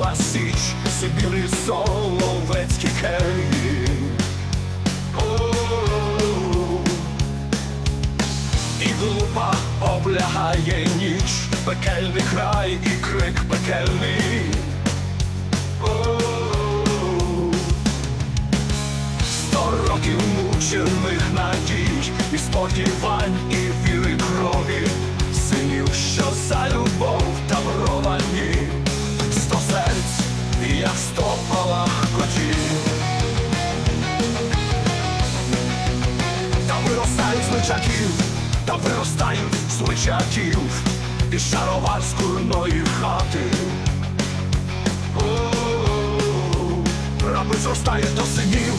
Була січ, Сибір і Соловецькі хеї. І глупа облягає ніч, пекельний край і крик пекельний. Сто років мучених надій, і сподівань, і віри крові. Як сто. Та виростають з личаків, та виростають з личаків, із шароварської хати. Раби зростає до синів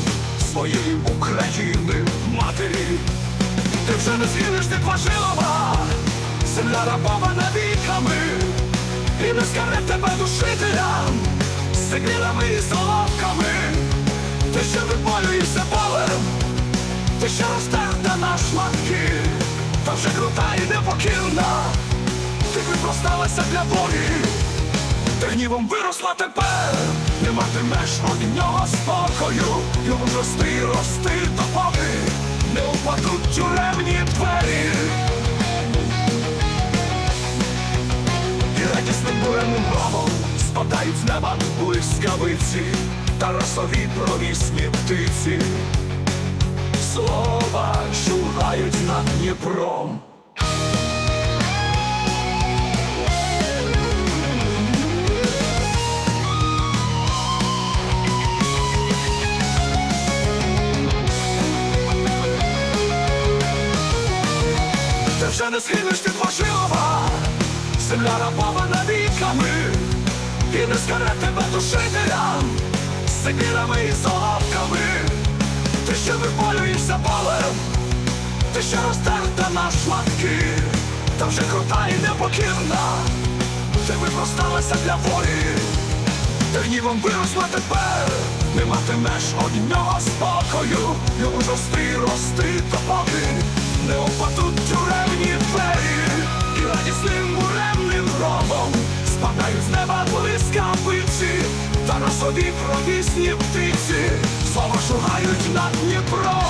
своєї України матері. Ти вже не згинеш, ти Важилова, земля рабована віками, і не скаре тебе душителям, сигнілами і солодками, Ти ще випалюєшся полем, ти ще розтерта на шматки, та вже крута і непокірна, ти випросталася для волі. Ти гнівом виросла тепер, не матимеш від нього спокою, йому рости, рости спадають з неба блискавиці та росові провісні птиці. Слова шугають над Дніпром. Ти вже не схилиш ти Важилова, земля рабована віками, і не скаре тебе душителям, з сикирами і соловками. Ти ще випалюєшся полем, ти ще розтерта на шматки, та вже крута і непокірна, ти випросталася для волі, ти гнівом виросла тепер, не матимеш од нього спокою, йому рости, собі провісні птиці, слова шугають над Дніпром.